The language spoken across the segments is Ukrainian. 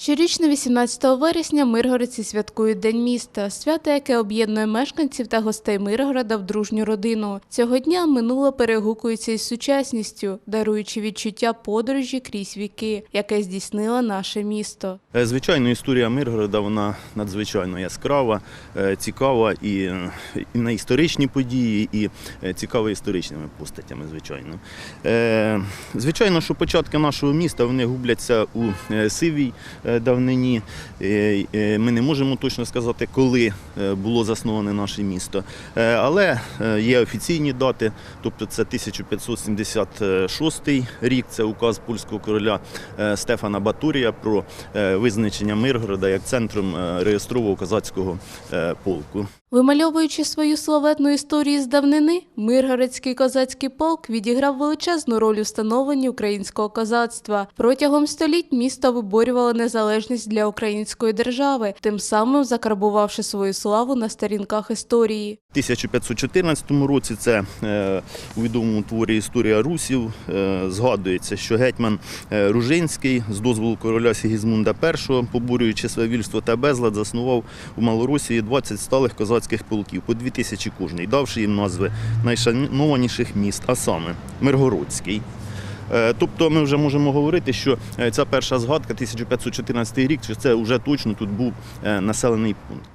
Щорічно 18 вересня миргородці святкують День міста, свято, яке об'єднує мешканців та гостей Миргорода в дружню родину. Цього дня минуло перегукується із сучасністю, даруючи відчуття подорожі крізь віки, яке здійснило наше місто. Е, Звичайно, історія Миргорода вона надзвичайно яскрава, е, цікава і, е, на історичні події, і цікава історичними постатями, звичайно. Звичайно, що початки нашого міста вони губляться у сивій давнині. Е, е, Ми не можемо точно сказати, коли е, було засноване наше місто. Е, Але е, є офіційні дати, тобто це 1576 рік, це указ польського короля е, Стефана Батурія про е, визначення Миргорода як центром е, реєстрового козацького е, полку. Вимальовуючи свою славетну історію з давнини, Миргородський козацький полк відіграв величезну роль у становленні українського козацтва. Протягом століть місто виборювало незалежність для української держави, тим самим закарбувавши свою славу на сторінках історії. У 1514 році це е, у відомому творі Історія русів е, згадується, що гетьман е, Ружинський з дозволу короля Сігізмунда І, поборюючи свавільство та безлад, заснував у Малоросії 20 сталих козацьких полків по 2000 кожний, давши їм назви найшанованіших міст, а саме Миргородський. Е, Тобто ми вже можемо говорити, що е, ця перша згадка 1514 рік, що це вже точно тут був е, населений пункт.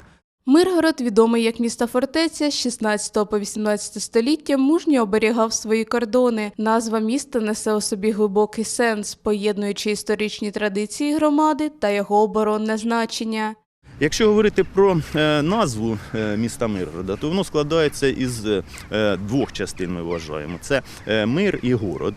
Миргород, відомий як місто фортеця, з 16 по 18 століття мужньо оберігав свої кордони. Назва міста несе у собі глибокий сенс, поєднуючи історичні традиції громади та його оборонне значення. Якщо говорити про е, назву е, міста Миргорода, то воно складається із е, двох частин, ми вважаємо. Це мир і город.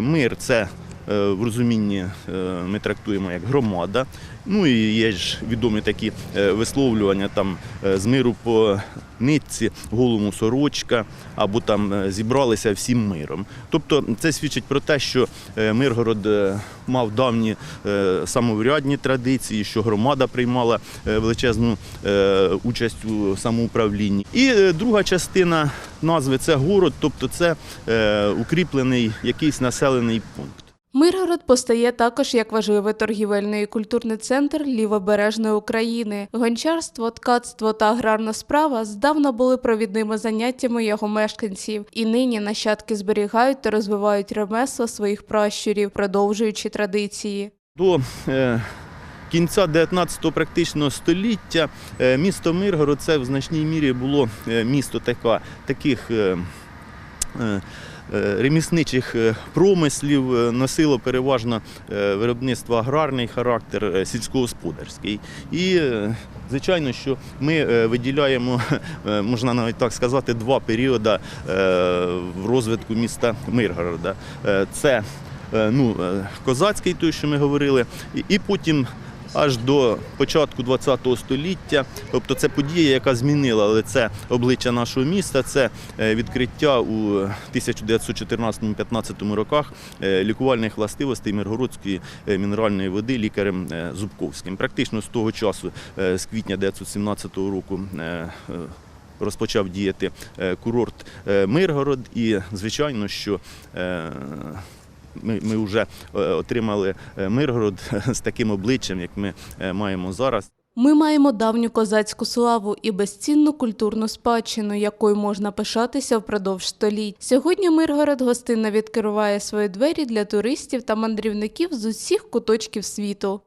Мир це в розумінні е, ми трактуємо як громада. Ну і є ж відомі такі е, висловлювання там е, з миру по нитці, голому сорочка, або там е, зібралися всім миром. Тобто це свідчить про те, що е, Миргород е, мав давні е, самоврядні традиції, що громада приймала е, величезну е, участь у самоуправлінні. І е, друга частина назви це город, тобто це е, укріплений якийсь населений пункт. Миргород постає також як важливий торгівельний і культурний центр лівобережної України. Гончарство, ткацтво та аграрна справа здавна були провідними заняттями його мешканців, і нині нащадки зберігають та розвивають ремесла своїх пращурів, продовжуючи традиції. До е, кінця 19-го практично століття е, місто Миргород це в значній мірі було е, місто така, таких. Е, Ремісничих е, промислів е, носило переважно виробництво аграрний характер, сільськогосподарський. І, звичайно, що ми виділяємо, можна навіть так сказати, два періоди в розвитку міста Миргорода. Це ну, козацький, той, що ми говорили, і потім аж до початку ХХ століття. Тобто це подія, яка змінила лице обличчя нашого міста. Це е, відкриття у 1914-15 роках е, лікувальних властивостей Миргородської е, мінеральної води лікарем Зубковським. Практично з того часу, з квітня 1917 року. Розпочав діяти курорт Миргород, і звичайно, що ми, ми вже е, отримали е, Миргород з таким обличчям, як ми е, маємо зараз. Ми маємо давню козацьку славу і безцінну культурну спадщину, якою можна пишатися впродовж століть. Сьогодні Миргород гостинно відкриває свої двері для туристів та мандрівників з усіх куточків світу.